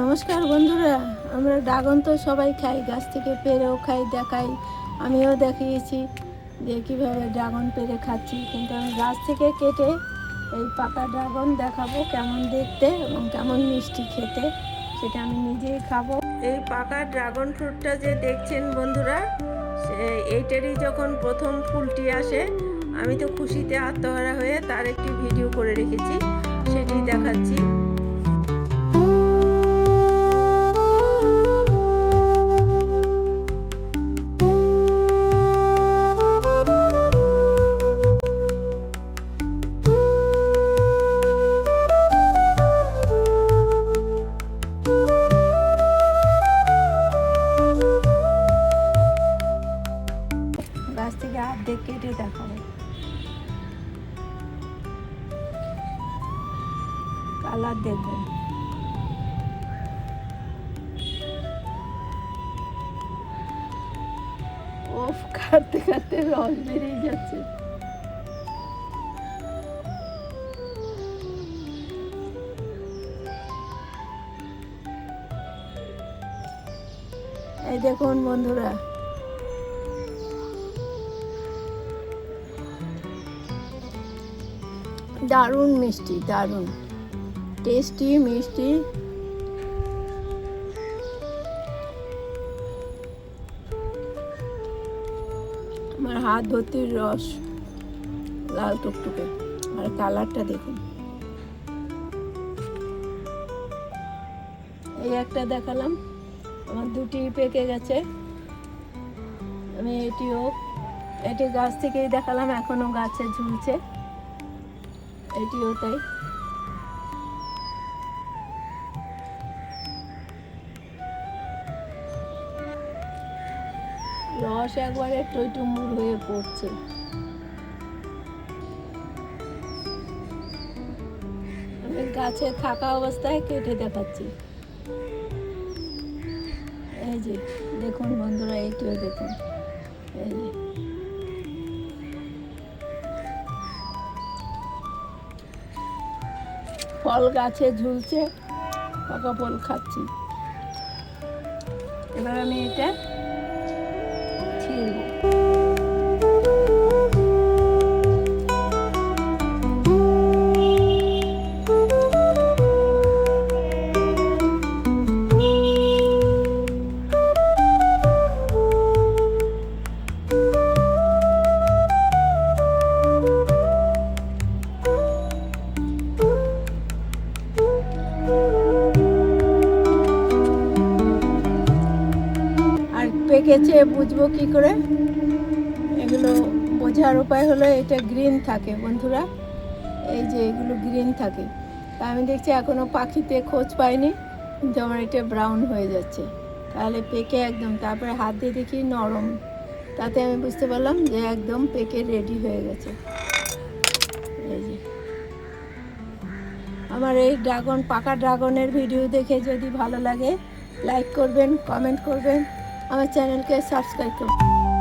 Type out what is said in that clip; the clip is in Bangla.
নমস্কার বন্ধুরা, আমরা ড্রাগন তো সবাই খাই, গাছ থেকে পেরেও খাই, দেখাই, আমিও দেখিয়েছি যে কীভাবে ড্রাগন পেরে খাচ্ছি। কিন্তু আমি গাছ থেকে কেটে এই পাকা ড্রাগন দেখাবো কেমন দেখতে এবং কেমন মিষ্টি খেতে, সেটা আমি নিজেই খাব। এই পাকা ড্রাগন ফ্রুটটা যে দেখছেন বন্ধুরা এইটারই যখন প্রথম ফুলটি আসে, আমি তো খুশিতে আত্মহারা হয়ে তার একটি ভিডিও করে রেখেছি, সেটি দেখাচ্ছি। কেটে দেখাবো। কালার দেখবেন। ওফ কাটতে কাটতে রস বেরিয়ে যাচ্ছে। এই দেখুন বন্ধুরা দারুণ মিষ্টি, দারুণ। টেস্টি মিষ্টি। আমার হাত ভর্তির রস, লাল টুকটুকে। আর কালারটা দেখুন। এই একটা দেখালাম। আমার দুটি পেকে গেছে। আমি এটিও, এটি গাছ থেকেই দেখালাম, এখনও গাছে ঝুলছে। এটিও তাই। রস একবারে টইটুম্বুর হয়ে পড়ছে। আমি গাছে থাকা অবস্থায় কেটে দেখাচ্ছি। এই যে, দেখুন বন্ধুরা এইটিও দেখুন। এই যে। ফল গাছে ঝুলছে পাকা ফল খাচ্ছি। এবার আমি এটা ছিঁড়ব পেকেছে বুঝব কি করে? এগুলো বোঝার উপায় হলো এটা গ্রিন থাকে বন্ধুরা। এই যে এগুলো গ্রিন থাকে। তা আমি দেখছি এখনও পাখিতে খোঁজ পাইনি আমার এটা ব্রাউন হয়ে যাচ্ছে। তাহলে পেকে একদম, তারপরে হাত দিয়ে দেখি নরম। তাতে আমি বুঝতে পারলাম যে একদম পেকে রেডি হয়ে গেছে। এই যে। আমার এই ড্রাগন পাকা ড্রাগনের ভিডিও দেখে যদি ভালো লাগে লাইক করবেন কমেন্ট করবেন। আমার চ্যানেলকে সাবস্ক্রাইব করবেন